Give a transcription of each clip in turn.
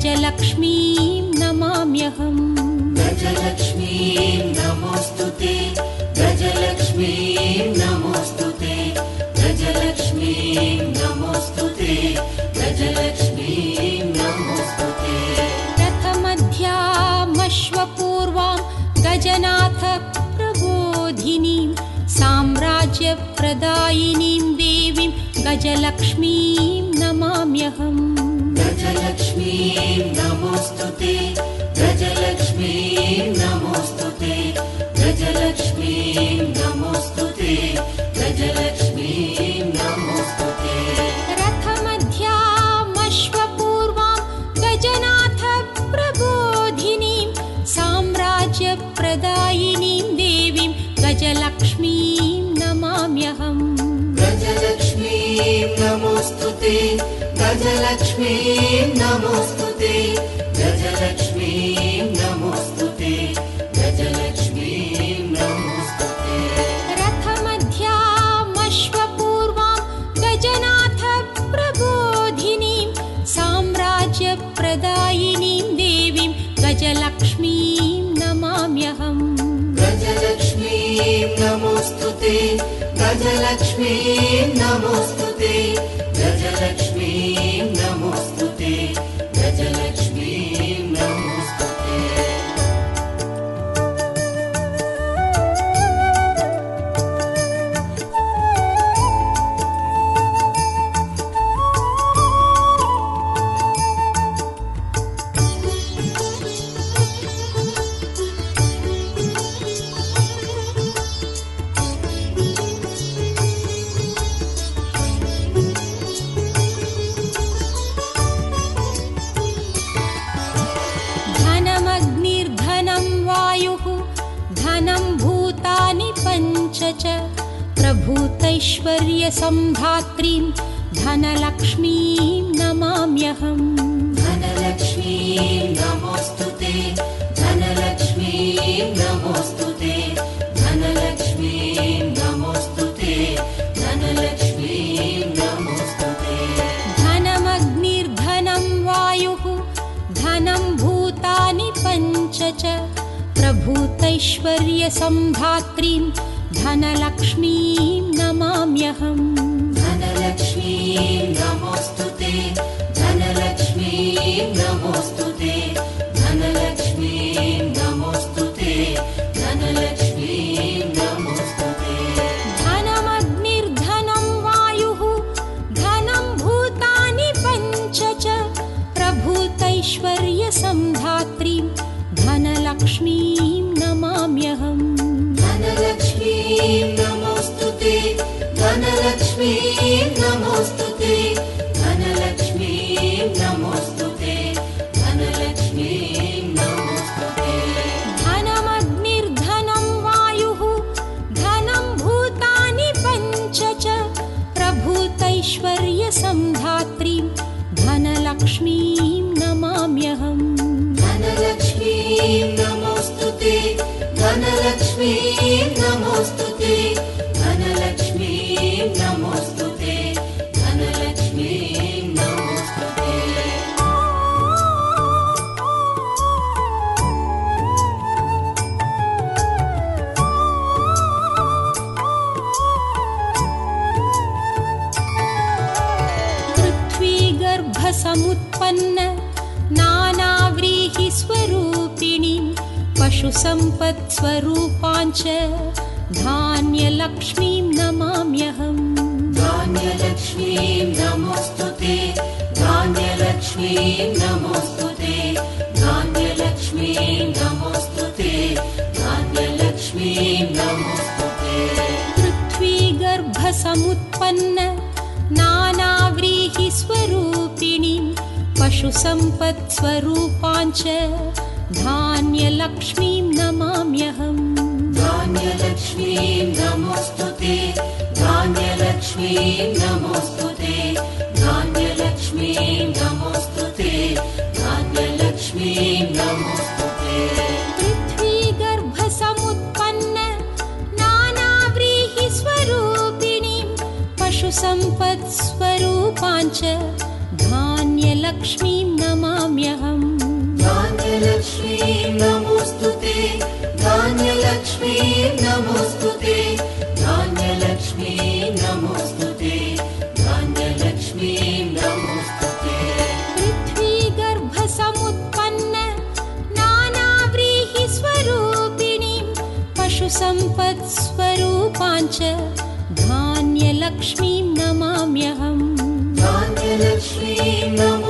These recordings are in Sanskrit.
गजलक्ष्मीं नमाम्यहम्। गजलक्ष्मीं नमोऽस्तु ते गजलक्ष्मीं नमोऽस्तु ते गजलक्ष्मीं नमोऽस्तु ते गजलक्ष्मीं नमोऽस्तु ते। रथमध्यामश्वपूर्वां गजनाथ प्रबोधिनीं साम्राज्यप्रदायिनीं देवीं गजलक्ष्मीं नमाम्यहम् गजलक्ष्मीं नमोऽस्तु ते गजलक्ष्मीं नमोऽस्तु ते गजलक्ष्मीं नमोऽस्तु ते गजलक्ष्मीं नमोऽस्तु ते। रथमध्यामश्वपूर्वां गजनाथ प्रबोधिनीं साम्राज्यप्रदायिनीं देवीं गजलक्ष्मीं नमाम्यहम्। गजलक्ष्मीं नमोऽस्तु ते गजलक्ष्मीं नमोऽस्तु ते गजलक्ष्मीं नमोऽस्तु ते गजलक्ष्मीं नमोऽस्तु ते रथमध्यामश्वपूर्वां गजनाथ प्रबोधिनीं साम्राज्यप्रदायिनीं देवीं गजलक्ष्मीं नमाम्यहम्। गजलक्ष्मीं नमोऽस्तु ते गजलक्ष्मीं नमोऽस्तु ते गजलक्ष्मीं प्रभूतैश्वर्यसम्धात्रीं धनलक्ष्मीं नमाम्यहम्। धनलक्ष्मीं नमोऽस्तु ते धनलक्ष्मीं नमोऽस्तु ते धनलक्ष्मीं नमोऽस्तु ते धनलक्ष्मीं नमोऽस्तु ते। धनमग्निर्धनं वायुः धनं भूतानि पञ्च च। प्रभूतैश्वर्यसम्धात्रीं धनलक्ष्मीं नमाम्यहम्। धनलक्ष्मीं नमोऽस्तु ते। धनलक्ष्मीं नमोऽस्तु धान्यलक्ष्मीं नमाम्यहम्। धान्यलक्ष्मीं नमोऽस्तु ते धान्यलक्ष्मीं नमोऽस्तु ते धान्यलक्ष्मीं नमोऽस्तु ते धान्यलक्ष्मीं नमोऽस्तु ते। पृथ्वीगर्भसमुत्पन्न नानाव्रीहिस्वरूपिणीं पशुसम्पत्स्वरूपाञ्च धान्यलक्ष्मीं नमाम्यहम्। धान्यलक्ष्मीं लक्ष्मीं नमाम्यहं धान्यक्ष्मीस्तु धान्यलक्ष्मीस्तु धान्यलक्ष्मी धान्यलक्ष्मी नमस्तु पृथ्वी गर्भसमुत्पन्न नानाव्रीहिस्वरूपिणीं पशुसम्पत्स्वरूपाञ्च धान्यलक्ष्मी धान्यलक्ष्मीं नमोऽस्तु ते धान्यलक्ष्मीं नमोऽस्तु ते धान्यलक्ष्मीं नमोऽस्तु ते धान्यलक्ष्मीं नमोऽस्तु ते पृथ्वीगर्भसमुत्पन्न नानाव्रीहिस्वरूपिणीं पशुसम्पत्स्वरूपाञ्च धान्यलक्ष्मीं नमाम्यहम् धान्यलक्ष्मीं ते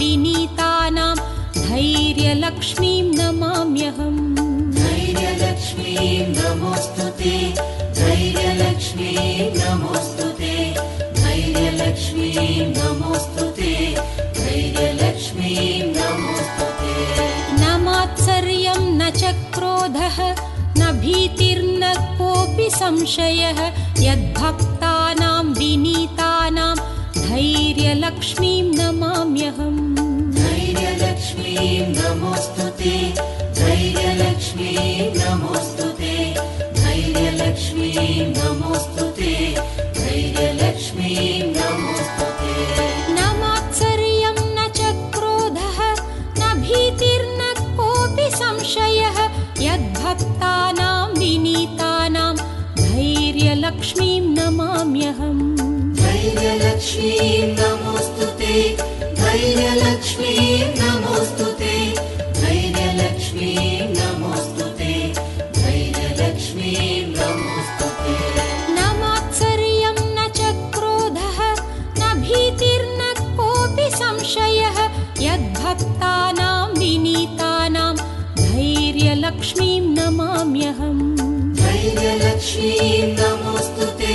विनीतानां धैर्यलक्ष्मीं नमाम्यहम्। धैर्यलक्ष्मीं नमोऽस्तु ते धैर्यलक्ष्मीं नमोऽस्तु ते धैर्यलक्ष्मीं नमोऽस्तु ते धैर्यलक्ष्मीं नमोऽस्तु ते। न मात्सर्यं न च क्रोधः न भीतिर्न कोऽपि संशयः। यद्भक्तानां विनीतानां धैर्यलक्ष्मीं नमाम्यहम्। धैर्यलक्ष्मीं नमोऽस्तु ते धैर्यलक्ष्मीं नमोऽस्तु ते धैर्यलक्ष्मीं नमोऽस्तु ते धैर्यलक्ष्मीं नमोऽस्तु ते। न मात्सर्यं न च क्रोधः न भीतिर्न कोऽपि संशयः यद्भक्तानां विनीतानां धैर्यलक्ष्मीं नमाम्यहम् धैर्यलक्ष्मीं नमोऽस्तु ते। धैर्यलक्ष्मीं नमोऽस्तु ते। धैर्यलक्ष्मीं नमोऽस्तु ते। धैर्यलक्ष्मीं नमोऽस्तु ते। न मात्सर्यं न च क्रोधः न भीतिर्न कोऽपि संशयः। यद्भक्तानां विनीतानां धैर्यलक्ष्मीं नमाम्यहम्। धैर्यलक्ष्मीं नमोऽस्तु ते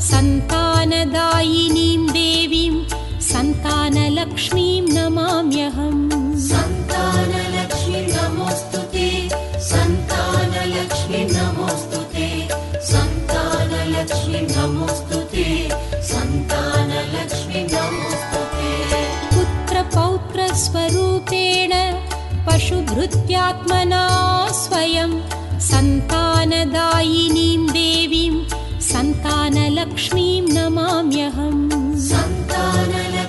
सन्तानदायिनीं देवीं सन्तानलक्ष्मीं नमाम्यहम्। सन्तानलक्ष्मी नमोऽस्तु ते सन्तानलक्ष्मी नमोऽस्तु ते सन्तानलक्ष्मी नमोऽस्तु ते सन्तानलक्ष्मी नमोऽस्तु ते। पुत्रपौत्रस्वरूपेण पशुभृत्यात्मना स्वयं सन्तानदायिनीं देवीं सन्तानलक्ष्मीं नमाम्यहम्। सन्तानलक्ष्मी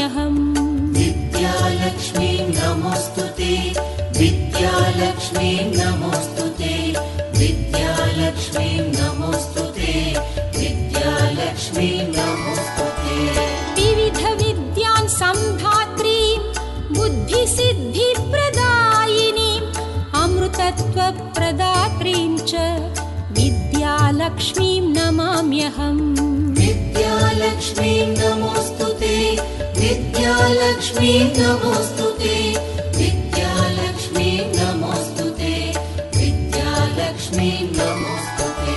नमाम्यहम् विद्यालक्ष्मी नमोऽस्तु ते। विद्यालक्ष्मी नमोऽस्तु ते। विद्यालक्ष्मी नमोऽस्तु ते। विद्यालक्ष्मी नमोऽस्तु ते। विविध विद्यान् सम्धात्रीं बुद्धिसिद्धिप्रदायिनीम् अमृतत्वप्रदात्रीं च विद्यालक्ष्मीं नमाम्यहम्। विद्यालक्ष्मी नमोऽस्तु ते विद्यालक्ष्मी नमोऽस्तु ते। विद्यालक्ष्मी नमोऽस्तु ते। विद्यालक्ष्मी नमोऽस्तु ते।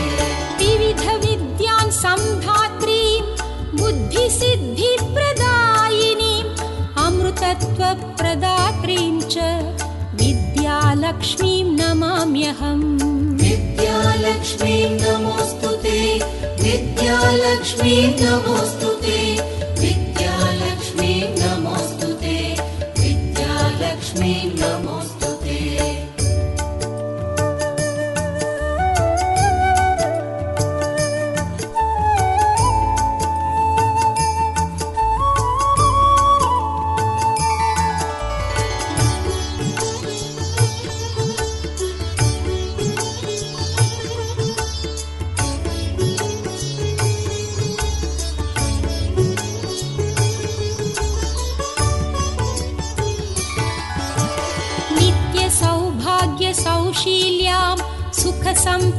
विविध विद्यान् सम्धात्रीं बुद्धिसिद्धिप्रदायिनीम् अमृतत्वप्रदात्रीं च विद्यालक्ष्मीं नमाम्यहम्। विद्यालक्ष्मी नमोऽस्तु ते। विद्यालक्ष्मी नमोऽस्तु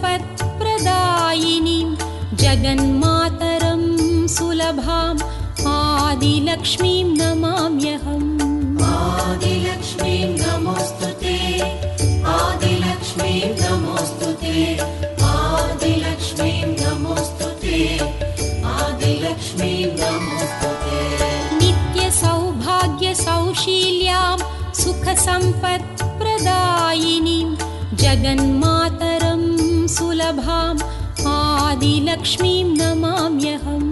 सुखसम्पत्प्रदायिनीं जगन्मातरं सुलभाम् आदिलक्ष्मीं नमाम्यहम्। आदिलक्ष्मी नमोऽस्तु ते आदिलक्ष्मी नमोऽस्तु ते आदिलक्ष्मी नमोऽस्तु ते आदिलक्ष्मी नमोऽस्तु ते। नित्यसौभाग्यसौशील्यां सुखसम्पत्प्रदायिनीं जगन्मातरं आदिलक्ष्मीं नमाम्यहम्।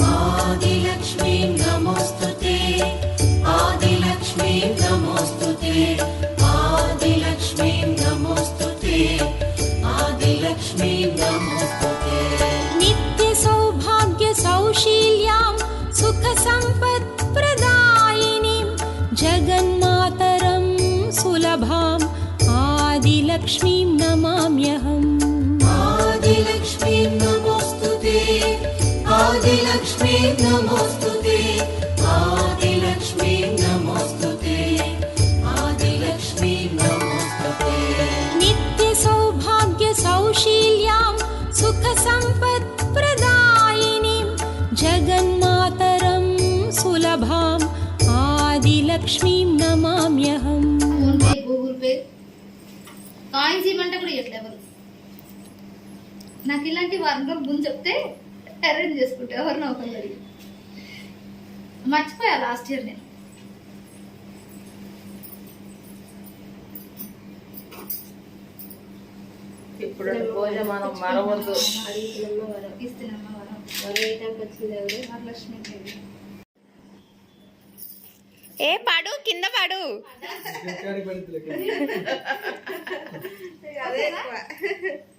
आदिलक्ष्मी नमोऽस्तु ते आदिलक्ष्मी नमोऽस्तु ते నాకు ఇలాంటి వారంలో ముందు చెప్తే అరేంజ్ చేసుకుంటే ఎవరినో ఒకరు మర్చిపోయా లాస్ట్ ఇయర్ నేను ఇప్పుడు భోజనం మరవద్దు. ఇస్తున్నామా వరం వరలక్ష్మి దేవి. ఏ పాడు కింద పాడు. ఓకేనా?